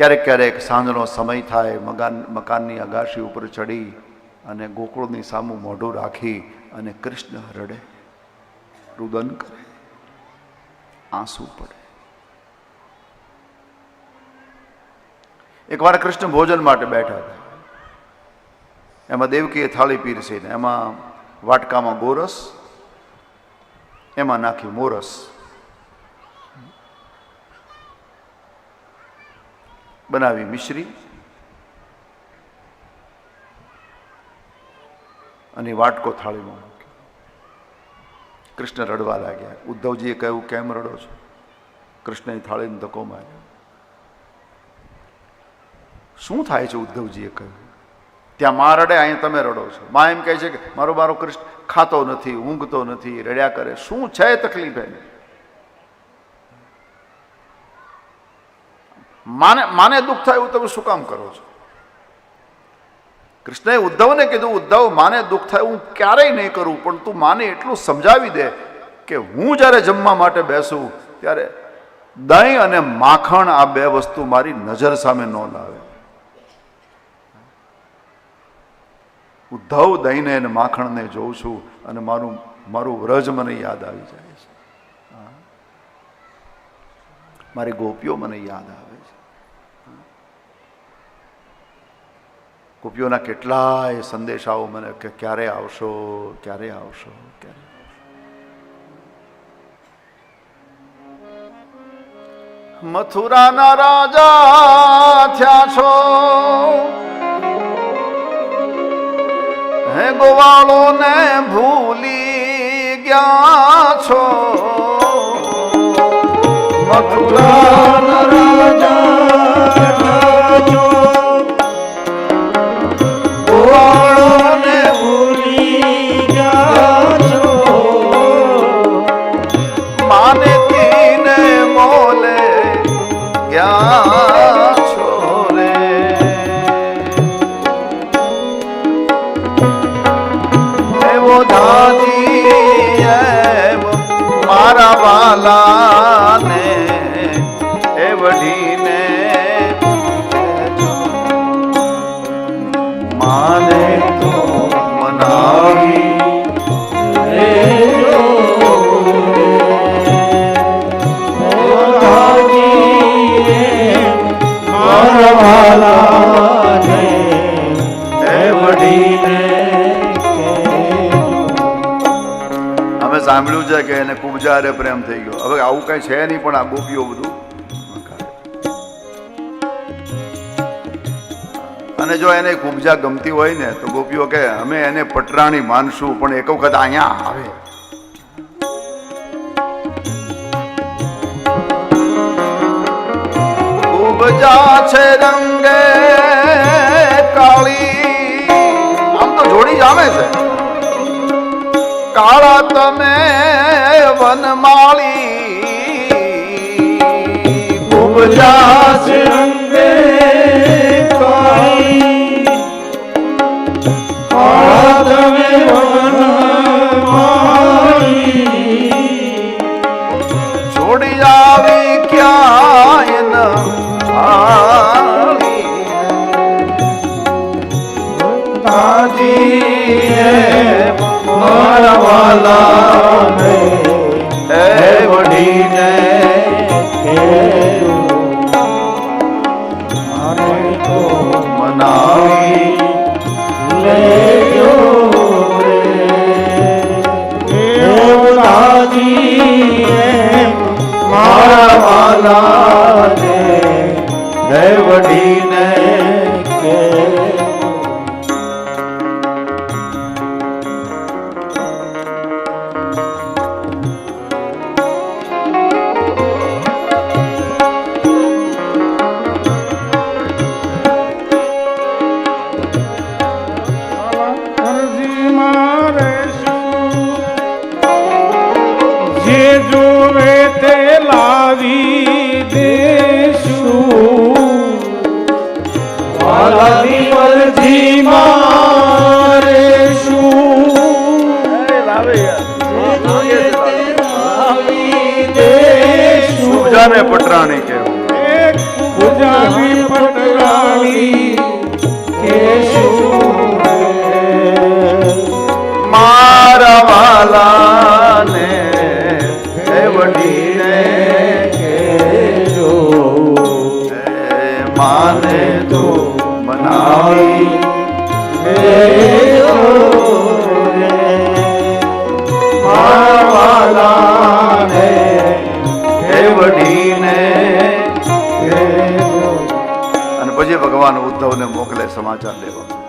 ક્યારેક ક્યારેક સાંજનો સમય થાય મકાન મકાનની અગાશી ઉપર ચડી અને ગોકુળની સામું મોઢું રાખી અને કૃષ્ણ રડે રુદન કરે, આંસુ પડે. એકવાર કૃષ્ણ ભોજન માટે બેઠા હતા. એમાં દેવકીએ થાળી પીરસીને, એમાં વાટકામાં ગોરસ, એમાં નાખ્યું મોરસ બનાવી મિશ્રી અને વાટકો થાળીમાં મૂક્યો. કૃષ્ણ રડવા લાગ્યા. ઉદ્ધવજીએ કહ્યું, કેમ રડો છો? કૃષ્ણની થાળીને ધક્કો માર્યો. શું થાય છે? ઉદ્ધવજીએ કહ્યું. ત્યાં માં રડે અહીંયા તમે રડો છો. માં એમ કહે છે કે, મારો મારો કૃષ્ણ ખાતો નથી, ઊંઘતો નથી, રડ્યા કરે. શું છે તકલીફ એને? માને માને દુઃખ થાય એવું તમે શું કામ કરો છો? કૃષ્ણએ ઉદ્ધવને કીધું, ઉદ્ધવ, માને દુઃખ થાય હું ક્યારેય નહીં કરું, પણ તું માને એટલું સમજાવી દે કે હું જ્યારે જમવા માટે બેસું, ત્યારે દહીં અને માખણ આ બે વસ્તુ મારી નજર સામે ન લાવે. ઉદ્ધવ દહીંને અને માખણને જોઉં છું અને મારું મારું વ્રજ મને યાદ આવી જાય છે. મારી ગોપીઓ મને યાદ આવે છે. ગોપીઓના કેટલાય સંદેશાઓ મને કે ક્યારે આવશો ક્યારે આવશો, ક્યારે? મથુરાના રાજા થયા છો હે ગોવાળો ને ભૂલી ગયા છો મારા સાંભળ્યું છે કે એને કુબજા હારે પ્રેમ થઈ ગયો. હવે આવું કઈ છે નહીં, પણ આ ગોપીઓ બધું અને જો એને કુબજા ગમતી હોય ને, તો ગોપીઓ કે અમે એને પટરાણી માનશું, પણ એક વખત અહીંયા આવે. કુબજા છે રંગે તમે વનમાળી કુબજા છોડી આવી ક્યાંય ન આળી. એ વઢીને મનાવી મારા વાલા વઢીને અરજી નથી મારે શું પૂજાને પટરાણી કેવું પૂજાની કે શું મારા વાલાને વડીને કેજો માને તું કેવડીને અને પછી ભગવાન ઉદ્ધવને મોકલે સમાચાર લેવા